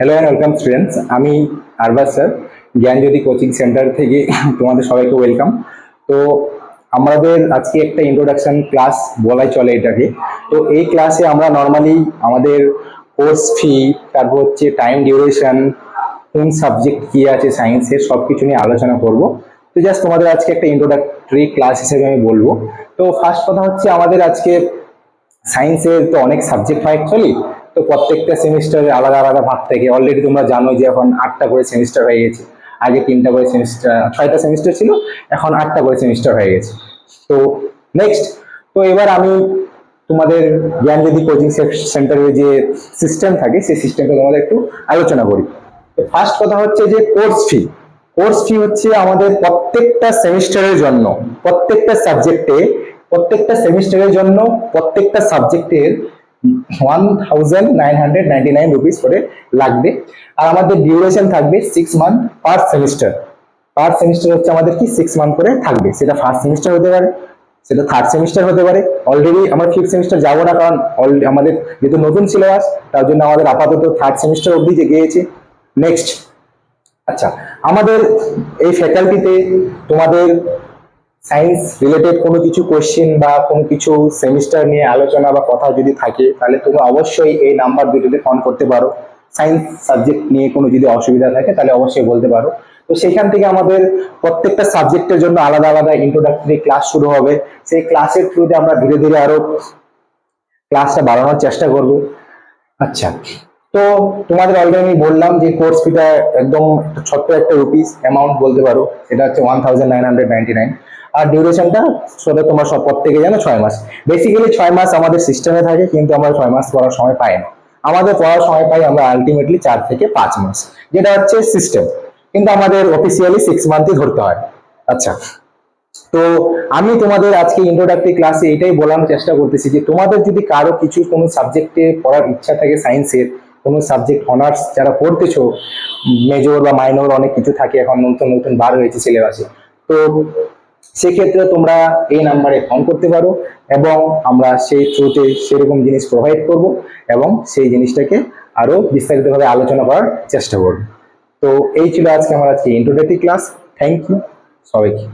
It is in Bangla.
হ্যালো অ্যান্ড ওয়েলকাম স্টুডেন্টস আমি Arbaz sir, Gyanjyoti coaching centre থেকে তোমাদের সবাইকে ওয়েলকাম তো আমাদের আজকে একটা ইন্ট্রোডাকশন ক্লাস বলাই চলে এটাকে। তো এই ক্লাসে আমরা নর্মালি আমাদের কোর্স ফি তারপর হচ্ছে টাইম ডিউরেশন কোন সাবজেক্ট কী আছে সায়েন্সের সব কিছু নিয়ে আলোচনা করব। তো জাস্ট তোমাদের আজকে একটা ইন্ট্রোডাক্টরি ক্লাস হিসেবে আমি বলব। তো ফার্স্ট কথা হচ্ছে আমাদের আজকে সায়েন্সের তো অনেক সাবজেক্ট হয় অ্যাকচুয়ালি তো প্রত্যেকটা সেমিস্টারে আলাদা আলাদা ভাগ থেকে অলরেডি তোমরা জানো যে এখন আটটা করে সেমিস্টার হয়ে গেছে। আগে তিনটা করে সেমিস্টার ছয়টা সেমিস্টার ছিল, এখন আটটা করে সেমিস্টার হয়ে গেছে। তো নেক্সট তো এবার আমি তোমাদের জ্ঞানজ্যোতি কোচিং সেন্টারের যে সিস্টেম থাকে, সেই সিস্টেমটা তোমাদের একটু আলোচনা করি। তো ফার্স্ট কথা হচ্ছে যে কোর্স ফি কোর্স ফি হচ্ছে আমাদের প্রত্যেকটা সেমিস্টারের জন্য, প্রত্যেকটা সাবজেক্টে প্রত্যেকটা সেমিস্টারের জন্য প্রত্যেকটা সাবজেক্টের one thousand nine hundred ninety nine rupees করে লাগবে। আর আমাদের ডিউরেশন থাকবে six month per semester per semester হচ্ছে আমাদের কি? সিক্স মান্থ করে থাকবে। সেটা ফার্স্ট সেমিস্টার হতে পারে, সেটা থার্ড সেমিস্টার হতে পারে। অলরেডি আমরা ফিফথ সেমিস্টার যাব না কারণ আমাদের যেহেতু নতুন সিলেবাস তার জন্য আমাদের আপাতত থার্ড সেমিস্টার অবধি গিয়েছে। নেক্সট আচ্ছা আমাদের এই ফ্যাকাল্টিতে তোমাদের সায়েন্স রিলেটেড কোনো কিছু কোয়েশ্চেন বা কোনো কিছু সেমিস্টার নিয়ে আলোচনা বা কথা যদি থাকে, তাহলে তুমি অবশ্যই এই নাম্বার দুটোতে ফোন করতে পারো। সায়েন্স সাবজেক্ট নিয়ে কোনো যদি অসুবিধা থাকে, তাহলে অবশ্যই বলতে পারো। তো সেখান থেকে আমাদের প্রত্যেকটা সাবজেক্টের জন্য আলাদা আলাদা ইন্ট্রোডাক্টরি ক্লাস শুরু হবে। সেই ক্লাসের থ্রুতে আমরা ধীরে ধীরে আরও ক্লাসটা বাড়ানোর চেষ্টা করব। আচ্ছা তো তোমাদের অলরেডি আমি বললাম যে কোর্স ফিটা একদম ছোট্ট একটা রুপিস অ্যামাউন্ট বলতে পারো। সেটা হচ্ছে one thousand nine hundred ninety nine আর ডিউরেশনটা সেটা তোমার সব প্রত্যেকে জানো ছয় মাস। বেসিক্যালি ছয় মাস আমাদের সিস্টেমে থাকে, কিন্তু আমরা ছয় মাস পড়ার সময় পাই না। আমাদের পড়ার সময় পাই আমরা আলটিমেটলি চার থেকে পাঁচ মাস, যেটা হচ্ছে সিস্টেম কিন্তু আমাদের অফিসিয়ালি সিক্স মান্থই ধরতে হয়। আচ্ছা। তো আমি তোমাদের আজকে ইন্ট্রোডাক্টরি ক্লাসে এটাই বলার চেষ্টা করতেছি যে তোমাদের যদি কারও কিছু কোনো সাবজেক্টে পড়ার ইচ্ছা থাকে সায়েন্সের কোনো সাবজেক্ট অনার্স যারা পড়তেছো মেজর বা মাইনর অনেক কিছু থাকে, এখন নতুন নতুন বার হয়েছে সিলেবাসে তো সেক্ষেত্রে তোমরা এই নাম্বারে ফোন করতে পারো এবং আমরা সেই থ্রুতে সেরকম জিনিস প্রোভাইড করব এবং সেই জিনিসটাকে আরও বিস্তারিতভাবে আলোচনা করার চেষ্টা করব। তো এই ছিল আজকে আমার আজকে ইন্ট্রোডাক্টরি ক্লাস থ্যাংক ইউ সবাইকে।